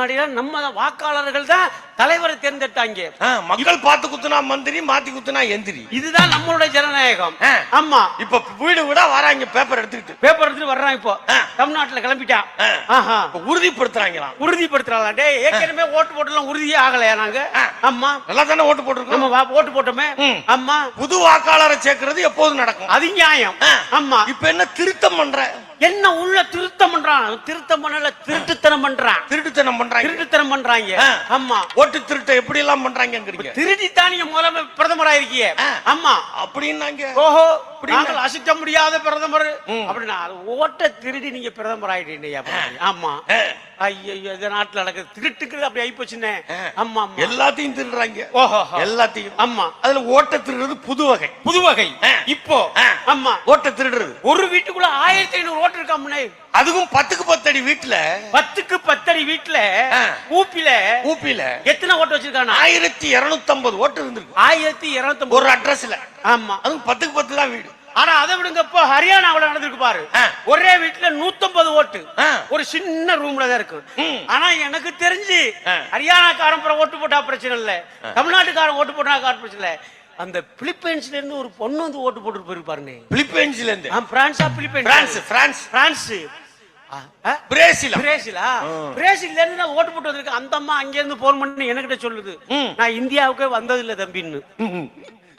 முன்னாடி நம்ம வாக்காளர்கள் தான் தலைவரை தேர்ந்தெடுத்தாங்க. மக்கள் பார்த்து குத்துனா மந்திரி மாத்தி குத்துனா எந்திரி. இதுதான் நம்மளுடைய ஜனநாயகம். ஆமா. இப்ப வீடு வீடா வராங்க பேப்பர் எடுத்துக்கிட்டு. பேப்பர் எடுத்துட்டு வர்றான் இப்போ. தமிழ்நாட்டுல இப்ப உறுதிப்படுத்துறாங்களாம். உறுதிப்படுத்துறாங்களா டேய் ஏற்கனவே ஓட்டு போட்டலாம் உறுதியே ஆகலையா நாங்க. ஆமா. நல்லா தானே ஓட்டு போட்டிருக்கோம். நம்ம வா- ஓட்டு போட்டோமே. ஆமா. புது வாக்காளரை சேர்க்கறது எப்போதும் நடக்கும். அது நியாயம். ஆமா. இப்ப என்ன திருத்தம் பண்ற? என்ன உள்ள திருத்தம் பண்றான்? திருத்தம் பண்ணல திருட்டுத்தனம் பண்றான். திருட்டுத்தனம் பண்றாங்க. திருட்டுத்தனம் பண்றாங்க. ஆமா. ஓட்டு திருட்ட எப்படி எல்லாம் பண்றாங்கிறீங்க திருடித்தான் நீங்க முதல்ல பிரதமரா இருக்கீங்க ஆ. ஆமா. அப்படின்னாங்க. ஓஹோ? நாங்கள் அசைக்க முடியாத பிரதமர். அப்படின்னா ஓட்ட திருடி நீங்க பிரதமர் ஆயிட்டீங்க ஆமா. ஐயோ இந்த நாட்டுல நடக்குது. திருட்டுக்கிறது அப்படி ஆயிப்போச்சுன்னே. ஆ. ஆமா ஆமா எல்லாத்தையும் திருடுறாங்க. ஓஹோ எல்லாத்தையும். ஆமா அதுல ஓட்ட திருடுறது புது வகை. புது வகை. இப்போ. ஆமா ஓட்ட திருடுறது. ஒரு வீட்டுக்குள்ள ஆயிரத்தி ஐநூறு ஓட்டு இருக்காமுனே அதுவும் பத்துக்கு பத்தடி வீட்டுல. பத்துக்கு பத்தடி வீட்டுல. ஊப்பில ஊப்பில. எத்தனை ஓட்டு வச்சிருக்கானா? ஆயிரத்தி இருநூத்தி ஐம்பது ஓட்டு இருந்திருக்கு ஆயிரத்தி இருநூத்தி ஒரு அட்ரஸ்ல ஆமா. அதுவும் பத்துக்கு பத்து தான் வீடு. ஆனா அதை விடுங்க இப்போ ஹரியானாவுல நடந்திருக்கு பாரு. ஒரே வீட்டுல 150 ஓட்டு. ஒரு சின்ன ரூம்ல தான் இருக்கு. ஆனா எனக்கு தெரிஞ்சு. ஹரியானாக்காரன் பிற ஓட்டு போட்டா பிரச்சனை இல்ல. தமிழ்நாட்டுக்காரன் ஓட்டு போட்டா பிரச்சனை இல்ல. அந்த பிலிப்பைன்ஸ்ல இருந்து ஒரு பொண்ணு வந்து ஓட்டு போட்டு போயிருப்பாருன்னு பிலிப்பைன்ஸ்ல இருந்து? பிரான்ஸா Philippines. France France. France? Brazil? பிரேசிலா? பிரேசில்ல இருந்து நான் ஓட்டு போட்டு வந்திருக்கேன். அந்த அம்மா அங்க இருந்து போன் பண்ணி என்கிட்ட சொல்லுது. நான் இந்தியாவுக்கே வந்தது இல்ல தம்பின்னு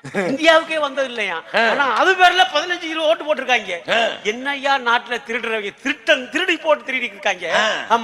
இந்தியாவுக்கே வந்தது இல்லையா ஆனா அது பேர்ல பதினஞ்சு இருபது ஓட்டு போட்டிருக்காங்க. ஆ. என்னய்யா நாட்டுல திருடுறவங்க திருட்டன் திருடி போட்டு திருடி இருக்காங்க.